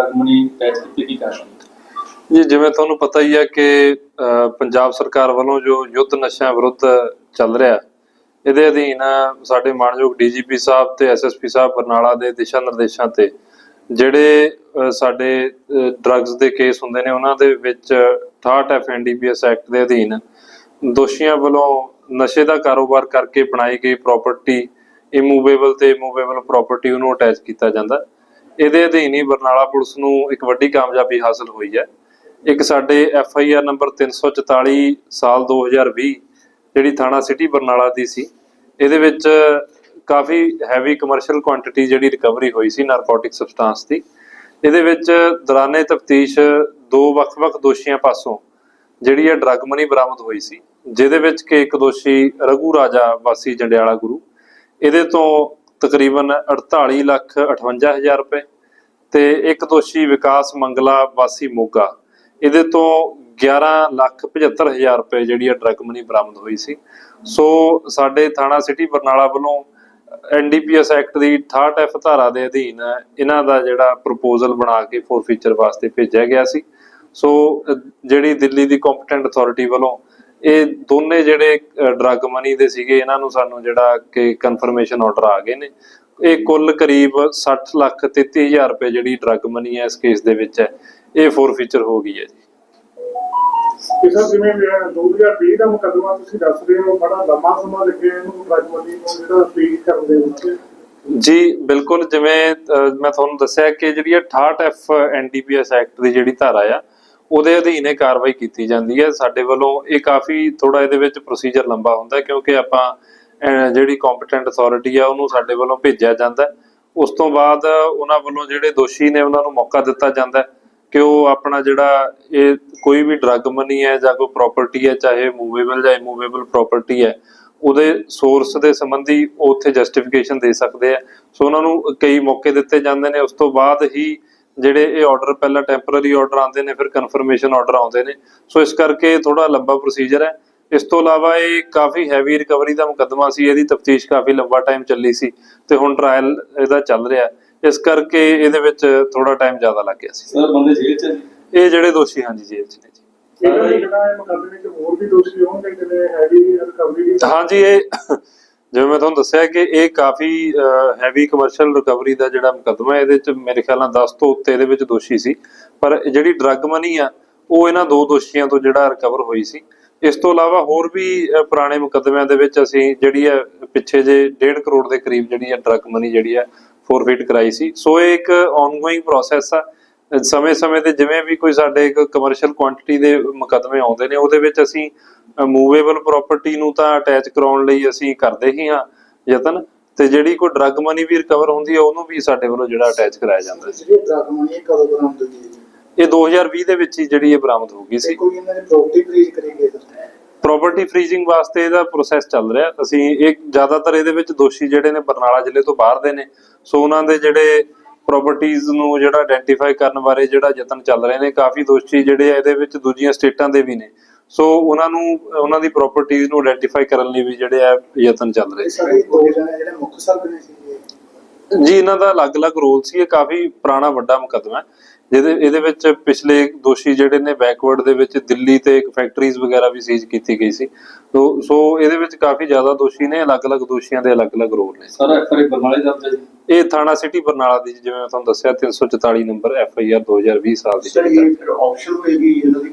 Drug money attach ਕੀਤੇ ਕੀ ਜੀ, ਜਿਵੇਂ ਤੁਹਾਨੂੰ ਪਤਾ ਹੀ ਹੈ ਕਿ ਪੰਜਾਬ ਸਰਕਾਰ ਵੱਲੋਂ ਜੋ ਯੁੱਧ ਨਸ਼ਿਆਂ ਵਿਰੁੱਧ ਚੱਲ ਰਿਹਾ, ਇਹਦੇ ਅਧੀਨ ਸਾਡੇ ਮਾਨਯੋਗ ਡੀਜੀਪੀ ਸਾਹਿਬ ਤੇ ਐਸਐਸਪੀ ਸਾਹਿਬ ਬਰਨਾਲਾ ਦੇ ਦਿਸ਼ਾ ਨਿਰਦੇਸ਼ਾਂ ਤੇ ਜਿਹੜੇ ਸਾਡੇ ਡਰੱਗਸ ਦੇ ਕੇਸ ਹੁੰਦੇ ਨੇ, ਉਹਨਾਂ ਦੇ ਵਿੱਚ 68 ਐਫ ਐਨਡੀਪੀਐਸ ਐਕਟ ਦੇ ਅਧੀਨ ਦੋਸ਼ੀਆਂ ਵੱਲੋਂ ਨਸ਼ੇ ਦਾ ਕਾਰੋਬਾਰ ਕਰਕੇ ਬਣਾਈ ਗਈ ਪ੍ਰਾਪਰਟੀ ਇਮੂਵੇਬਲ ਤੇ ਇਮੂਵੇਬਲ ਪ੍ਰਾਪਰਟੀ ਉਹਨੂੰ ਅਟੈਚ ਕੀਤਾ ਜਾਂਦਾ। ਇਹਦੇ ਅਧੀਨ ਹੀ ਬਰਨਾਲਾ ਪੁਲਿਸ ਨੂੰ ਇੱਕ ਵੱਡੀ ਕਾਮਯਾਬੀ ਹਾਸਲ ਹੋਈ ਹੈ। ਇੱਕ ਸਾਡੇ ਐਫ ਆਈ ਆਰ ਨੰਬਰ 344 ਸਾਲ 2020 ਜਿਹੜੀ ਥਾਣਾ ਸਿਟੀ ਬਰਨਾਲਾ ਦੀ ਸੀ, ਇਹਦੇ ਵਿੱਚ ਕਾਫੀ ਹੈਵੀ ਕਮਰਸ਼ੀਅਲ ਕੁਆਂਟੀਟੀ ਜਿਹੜੀ ਰਿਕਵਰੀ ਹੋਈ ਸੀ ਨਾਰਕੋਟਿਕ ਸਬਸਟੈਂਸ ਦੀ। ਇਹਦੇ ਵਿੱਚ ਦੌਰਾਨੇ ਤਫਤੀਸ਼ ਦੋ ਵੱਖ-ਵੱਖ ਦੋਸ਼ੀਆਂ ਪਾਸੋਂ ਜਿਹੜੀ ਹੈ ਡਰੱਗ ਮਨੀ ਬਰਾਮਦ ਹੋਈ ਸੀ, ਜਿਹਦੇ ਵਿੱਚ ਕਿ ਇੱਕ ਦੋਸ਼ੀ ਰਘੂ ਰਾਜਾ ਵਾਸੀ ਜੰਡਿਆਲਾ ਗੁਰੂ, ਇਹਦੇ ਤੋਂ ਤਕਰੀਬਨ 48 ਲੱਖ 58 ਹਜ਼ਾਰ ਰੁਪਏ ਤੇ ਇੱਕ ਦੋਸ਼ੀ ਵਿਕਾਸ ਮੰਗਲਾ ਵਾਸੀ ਮੋਗਾ। ਇਹਦੇ ਤੋਂ 11 ਲੱਖ 75 ਹਜ਼ਾਰ ਰੁਪਏ ਜਿਹੜੀ ਆ ਡਰੱਗ ਮਨੀ ਬਰਾਮਦ ਹੋਈ ਸੀ। ਸੋ ਸਾਡੇ ਥਾਣਾ ਸਿਟੀ ਬਰਨਾਲਾ ਵੱਲੋਂ ਐਨਡੀਪੀਐਸ ਐਕਟ ਦੀ 68 ਐਫ ਧਾਰਾ ਦੇ ਅਧੀਨ ਇਹਨਾਂ ਦਾ ਜਿਹੜਾ ਪ੍ਰਪੋਜ਼ਲ ਬਣਾ ਕੇ ਫੋਰਫੀਚਰ ਵਾਸਤੇ ਭੇਜਿਆ ਗਿਆ ਸੀ। ਸੋ ਜਿਹੜੀ ਦਿੱਲੀ ਦੀ ਕੰਪੀਟੈਂਟ ਅਥਾਰਟੀ ਵੱਲੋਂ ਇਹ ਦੋਨੇ ਜਿਹੜੇ ਡਰੱਗ ਮਨੀ ਦੇ ਸੀਗੇ, ਇਹਨਾਂ ਨੂੰ ਸਾਨੂੰ ਜਿਹੜਾ ਕਿ ਕਨਫਰਮੇਸ਼ਨ ਆਰਡਰ ਆ ਗਏ ਨੇ। ਇਹ ਕੁੱਲ ਕਰੀਬ 60 ਲੱਖ 33 ਹਜ਼ਾਰ ਰੁਪਏ ਜਿਹੜੀ ਡਰੱਗ ਮਨੀ ਹੈ ਇਸ ਕੇਸ ਦੇ ਵਿੱਚ ਹੈ ਇਹ ਫੋਰਫੀਚਰ ਹੋ ਗਈ ਹੈ ਜੀ। ਕਿ ਸਰ ਜਿਵੇਂ ਇਹ 2020 ਦਾ ਮੁਕੱਦਮਾ ਤੁਸੀਂ ਦੱਸ ਰਹੇ ਹੋ ਬੜਾ ਲੰਮਾ ਸਮਾਂ ਲੱਗਿਆ ਇਹਨੂੰ ਡਰਗਮਨੀ ਨੂੰ ਜਿਹੜਾ ਫੀਡ ਕਰਨ ਦੇ ਵਿੱਚ। ਜੀ ਬਿਲਕੁਲ ਜਿਵੇਂ ਮੈਂ ਤੁਹਾਨੂੰ ਦੱਸਿਆ ਕਿ ਜਿਹੜੀ ਇਹ 68 ਐਫ ਐਨਡੀਪੀਐਸ ਐਕਟ ਦੀ ਜਿਹੜੀ ਧਾਰਾ ਆ ਉਹਦੇ ਅਧੀਨ ਇਹ ਕਾਰਵਾਈ ਕੀਤੀ ਜਾਂਦੀ ਹੈ। ਸਾਡੇ ਵੱਲੋਂ ਇਹ ਕਾਫੀ ਥੋੜਾ ਇਹਦੇ ਵਿੱਚ ਪ੍ਰੋਸੀਜਰ ਲੰਬਾ ਹੁੰਦਾ ਕਿਉਂਕਿ ਆਪਾਂ ਜਿਹੜੀ ਕੰਪੀਟੈਂਟ ਅਥਾਰਟੀ ਆ, ਉਹਨੂੰ ਸਾਡੇ ਵੱਲੋਂ ਭੇਜਿਆ ਜਾਂਦਾ ਉਸ ਤੋਂ ਬਾਅਦ ਉਹਨਾਂ ਵੱਲੋਂ ਜਿਹੜੇ ਦੋਸ਼ੀ ਨੇ, ਉਹਨਾਂ ਨੂੰ ਮੌਕਾ ਦਿੱਤਾ ਜਾਂਦਾ ਕਿ ਉਹ ਆਪਣਾ ਜਿਹੜਾ ਇਹ ਕੋਈ ਵੀ ਡਰੱਗ ਮਨੀ ਹੈ ਜਾਂ ਕੋਈ ਪ੍ਰਾਪਰਟੀ ਹੈ, ਚਾਹੇ ਮੂਵੇਬਲ ਜਾਂ ਇਮੂਵੇਬਲ ਪ੍ਰਾਪਰਟੀ ਹੈ, ਉਹਦੇ ਸੋਰਸ ਦੇ ਸੰਬੰਧੀ ਉਹ ਉੱਥੇ ਜਸਟੀਫਿਕੇਸ਼ਨ ਦੇ ਸਕਦੇ ਆ ਸੋ ਉਹਨਾਂ ਨੂੰ ਕਈ ਮੌਕੇ ਦਿੱਤੇ ਜਾਂਦੇ ਨੇ। ਉਸ ਤੋਂ ਬਾਅਦ ਹੀ ਜਿਹੜੇ ਇਹ ਆਰਡਰ ਪਹਿਲਾਂ ਟੈਂਪਰਰੀ ਆਰਡਰ ਆਉਂਦੇ ਨੇ, ਫਿਰ ਕਨਫਰਮੇਸ਼ਨ ਆਰਡਰ ਆਉਂਦੇ ਨੇ। ਸੋ ਇਸ ਕਰਕੇ ਥੋੜਾ ਲੰਬਾ ਪ੍ਰੋਸੀਜਰ ਹੈ। ਇਸ ਤੋਂ ਇਲਾਵਾ ਇਹ ਕਾਫੀ ਹੈਵੀ ਰਿਕਵਰੀ ਦਾ ਮੁਕੱਦਮਾ ਸੀ ਇਹਦੀ ਤਫਤੀਸ਼ ਕਾਫੀ ਲੰਬਾ ਟਾਈਮ ਚੱਲੀ ਸੀ ਤੇ ਹੁਣ ਟ੍ਰਾਇਲ ਇਹਦਾ ਚੱਲ ਰਿਹਾ। ਇਸ ਕਰਕੇ ਇਹਦੇ ਵਿੱਚ ਥੋੜਾ ਟਾਈਮ ਜ਼ਿਆਦਾ ਲੱਗ ਗਿਆ ਸੀ। ਸਰ ਬੰਦੇ ਜੇਲ੍ਹ ਚ। ਇਹ ਜਿਹੜੇ ਦੋਸ਼ੀ ਹਾਂਜੀ ਜੇਲ੍ਹ 'ਚ ਨੇ ਜੀ। ਇਹ ਮੁਕੱਦਮੇ ਚ ਹੋਰ ਵੀ ਦੋਸ਼ੀ ਹੋਣਗੇ ਜਿਵੇਂ ਹੈਵੀ ਰਿਕਵਰੀ ਦੀ? ਹਾਂਜੀ ਇਹ ਜਿਵੇਂ ਮੈਂ ਤੁਹਾਨੂੰ ਦੱਸਿਆ ਕਿ ਇਹ ਕਾਫੀ ਹੈਵੀ ਕਮਰਸ਼ੀਅਲ ਰਿਕਵਰੀ ਦਾ ਜਿਹੜਾ ਮੁਕੱਦਮਾ ਹੈ ਇਹਦੇ ਚ ਮੇਰੇ ਖਿਆਲ ਨਾਲ 10 ਤੋਂ ਉੱਤੇ ਇਹਦੇ ਵਿੱਚ ਦੋਸ਼ੀ ਸੀ। ਪਰ ਜਿਹੜੀ ਡਰੱਗ ਮਨੀ ਆ ਉਹ ਇਹਨਾਂ ਦੋ ਦੋਸ਼ੀਆਂ ਤੋਂ ਜਿਹੜਾ ਰਿਕਵਰ ਹੋਈ ਸੀ। ਇਸ ਤੋਂ ਇਲਾਵਾ ਹੋਰ ਵੀ ਪੁਰਾਣੇ ਮੁਕੱਦਮਿਆਂ ਦੇ ਵਿੱਚ ਅਸੀਂ ਜਿਹੜੀ ਹੈ, ਪਿੱਛੇ ਜੇ 1.5 ਕਰੋੜ ਦੇ ਕਰੀਬ ਜਿਹੜੀ ਹੈ ਡਰੱਗ ਮਨੀ ਜਿਹੜੀ ਹੈ ਫੋਰਫੀਟ ਕਰਾਈ ਸੀ। ਸੋ ਇਹ ਇੱਕ ਆਨਗੋਇੰਗ ਪ੍ਰੋਸੈਸ ਆ। ਸਮੇਂ-ਸਮੇਂ ਤੇ ਜਿਵੇਂ ਵੀ ਕੋਈ ਸਾਡੇ ਇੱਕ ਕਮਰਸ਼ੀਅਲ ਕੁਆਂਟੀਟੀ ਦੇ ਮੁਕੱਦਮੇ ਆਉਂਦੇ ਨੇ, ਉਹਦੇ ਵਿੱਚ ਅਸੀਂ ਮੂਵੇਬਲ ਪ੍ਰਾਪਰਟੀ ਨੂੰ ਤਾਂ ਅਟੈਚ ਕਰਾਉਣ ਲਈ ਅਸੀਂ ਕਰਦੇ ਹੀ ਹਾਂ, ਯਤਨ। ਤੇ ਜਿਹੜੀ ਕੋਈ ਡਰੱਗ ਮਨੀ ਵੀ ਰਿਕਵਰ ਹੁੰਦੀ ਹੈ, ਉਹਨੂੰ ਵੀ ਸਾਡੇ ਵੱਲੋਂ ਜਿਹੜਾ ਅਟੈਚ ਕਰਾਇਆ ਜਾਂਦਾ ਹੈ। ਜਿਹੜੀ ਡਰਗ ਮਨੀ ਕਦੋਂ ਬਰਾਮਦ ਹੈ ਇਹ 2020 ਦੇ ਵਿੱਚ ਹੀ ਜਿਹੜੀ ਇਹ ਬਰਾਮਦ ਹੋ ਗਈ ਸੀ। ਕੋਈ ਇਹਨਾਂ ਦੀ ਪ੍ਰਾਪਰਟੀ ਫਰੀਜ਼ ਕਰੇਗੇ ਸਰ ਪ੍ਰਾਪਰਟੀ ਫ੍ਰੀਜ਼ਿੰਗ ਵਾਸਤੇ ਇਹਦਾ ਪ੍ਰੋਸੈਸ ਚੱਲ ਰਿਹਾ। ਅਸੀਂ ਇਹ ਜ਼ਿਆਦਾਤਰ ਇਹਦੇ ਵਿੱਚ ਦੋਸ਼ੀ ਜਿਹੜੇ ਨੇ ਬਰਨਾਲਾ ਜ਼ਿਲ੍ਹੇ ਤੋਂ ਬਾਹਰ ਦੇ ਨੇ। ਸੋ ਉਹਨਾਂ ਦੇ ਜਿਹੜੇ ਪ੍ਰਾਪਰਟੀਆਂ ਨੂੰ ਜਿਹੜਾ ਆਇਡੈਂਟੀਫਾਈ ਕਰਨ ਬਾਰੇ ਜਿਹੜਾ ਯਤਨ ਚੱਲ ਰਹੇ ਨੇ ਕਾਫੀ ਦੋਸ਼ੀ ਜਿਹੜੇ ਆ ਇਹਦੇ ਵਿੱਚ ਦੂਜੀਆਂ ਸਟੇਟਾਂ ਦੇ ਵੀ ਨੇ। ਸੋ ਉਹਨਾਂ ਨੂੰ ਉਹਨਾਂ ਦੀ ਪ੍ਰਾਪਰਟੀਆਂ ਨੂੰ ਆਇਡੈਂਟੀਫਾਈ ਕਰਨ ਲਈ ਵੀ ਜਿਹੜੇ ਆ ਯਤਨ ਚੱਲ ਰਹੇ ਸੀ। ਜੀ ਇਹਨਾਂ ਦਾ ਅਲੱਗ-ਅਲੱਗ ਰੋਲ ਸੀ। ਇਹ ਕਾਫੀ ਪੁਰਾਣਾ ਵੱਡਾ ਮੁਕੱਦਮਾ ਹੈ। ਜਿਹਦੇ ਇਹਦੇ ਵਿੱਚ ਪਿਛਲੇ ਦੋਸ਼ੀ ਜਿਹੜੇ ਨੇ ਬੈਕਵਰਡ ਦੇ ਵਿੱਚ ਦਿੱਲੀ ਤੇ ਇੱਕ ਫੈਕਟਰੀਜ਼ ਵਗੈਰਾ ਵੀ ਸੀਜ਼ ਕੀਤੀ ਗਈ ਸੀ। ਸੋ ਸੋ ਇਹਦੇ ਵਿੱਚ ਕਾਫੀ ਜ਼ਿਆਦਾ ਦੋਸ਼ੀ ਨੇ ਅਲੱਗ-ਅਲੱਗ ਦੋਸ਼ੀਆਂ ਦੇ ਅਲੱਗ-ਅਲੱਗ ਰੋਲ ਨੇ। ਸਰ ਐਫਆਰਆਈ ਬਰਨਾਲੇ ਦਾ ਹੈ ਜੀ? ਇਹ ਥਾਣਾ ਸਿਟੀ ਬਰਨਾਲਾ ਦੀ ਜਿਵੇਂ ਮੈਂ ਤੁਹਾਨੂੰ ਦੱਸਿਆ 344 ਨੰਬਰ ਐਫ ਆਈ ਆਰ 2020 ਸਾਲ ਦੀ ਸਰ ਜਿਹੜੀ ਇਹ ਫਿਰ ਆਪਸ਼ਨ ਹੋਏਗੀ ਇਹਨਾਂ ਦੀ